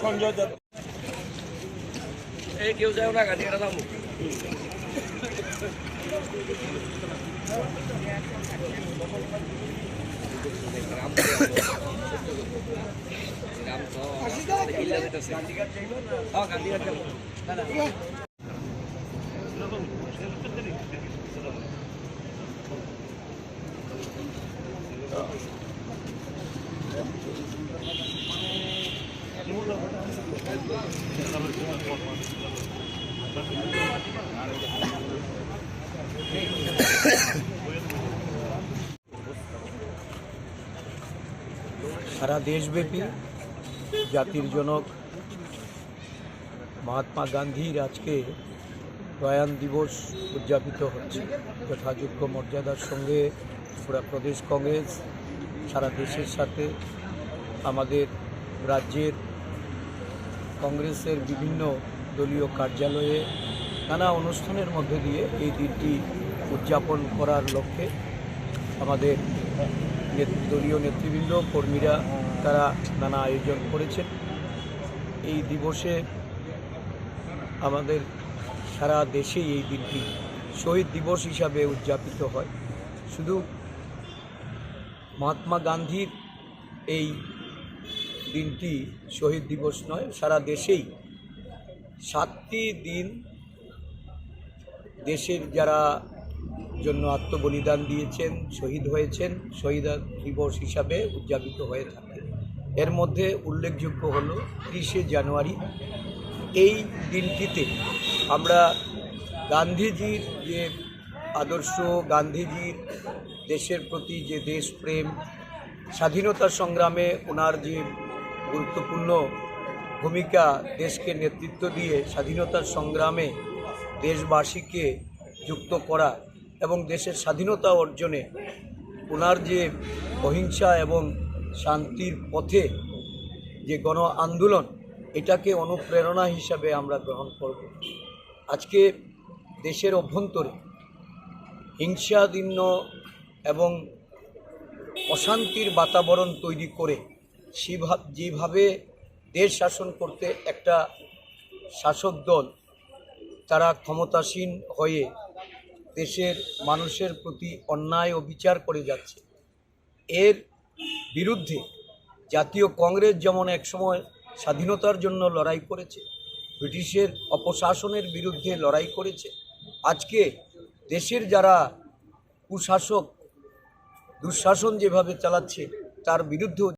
সঞ্জয় দত্ত এই কেউ যাও না গাড়ি এটা দাম সারা দেশব্যাপী জাতির জনক মহাত্মা গান্ধীর আজকে প্রয়াণ দিবস উদযাপিত হচ্ছে। যথাযোগ্য মর্যাদার সঙ্গে পুরা প্রদেশ কংগ্রেস, সারা দেশের সাথে আমাদের রাজ্যের কংগ্রেসের বিভিন্ন দলীয় কার্যালয়ে নানা অনুষ্ঠানের মধ্যে দিয়ে এই দিনটি উদযাপন করার লক্ষ্যে আমাদের দলীয় নেতৃবৃন্দ, কর্মীরা তারা নানা আয়োজন করেছেন। এই দিবসে আমাদের সারা দেশেই এই দিনটি শহীদ দিবস হিসাবে উদযাপিত হয়। শুধু মহাত্মা গান্ধীর এই দিনটি শহীদ দিবস নয়, সারা দেশেই। সাতটি দিন দেশের যারা জন্য আত্মবলিদান দিয়েছেন, শহীদ হয়েছেন, শহীদ দিবস হিসাবে উদযাপিত হয়ে থাকে। এর মধ্যে উল্লেখযোগ্য হল তিরিশে জানুয়ারি। এই দিনটিতে আমরা গান্ধীজির যে আদর্শ, গান্ধীজির দেশের প্রতি যে দেশপ্রেম, স্বাধীনতা সংগ্রামে ওনার যে গুরুত্বপূর্ণ ভূমিকা দেশকে নেতৃত্ব দিয়ে স্বাধীনতার সংগ্রামে দেশবাসীকে যুক্ত করা এবং দেশের স্বাধীনতা অর্জনে ওনার যে অহিংসা এবং শান্তির পথে যে গণ আন্দোলন, এটাকে অনুপ্রেরণা হিসাবে আমরা গ্রহণ করব। আজকে দেশের অভ্যন্তরে হিংসাদীর্ণ এবং অশান্তির বাতাবরণ তৈরি করে যেভাবে দেশ শাসন করতে একটা শাসক দল, তারা ক্ষমতাসীন হয়ে দেশের মানুষের প্রতি অন্যায় ও বিচার করে যাচ্ছে। এর বিরুদ্ধে জাতীয় কংগ্রেস যেমন একসময় স্বাধীনতার জন্য লড়াই করেছে, ব্রিটিশের অপশাসনের বিরুদ্ধে লড়াই করেছে, আজকে দেশের যারা কুশাসক, দুঃশাসন যেভাবে চালাচ্ছে, তার বিরুদ্ধেও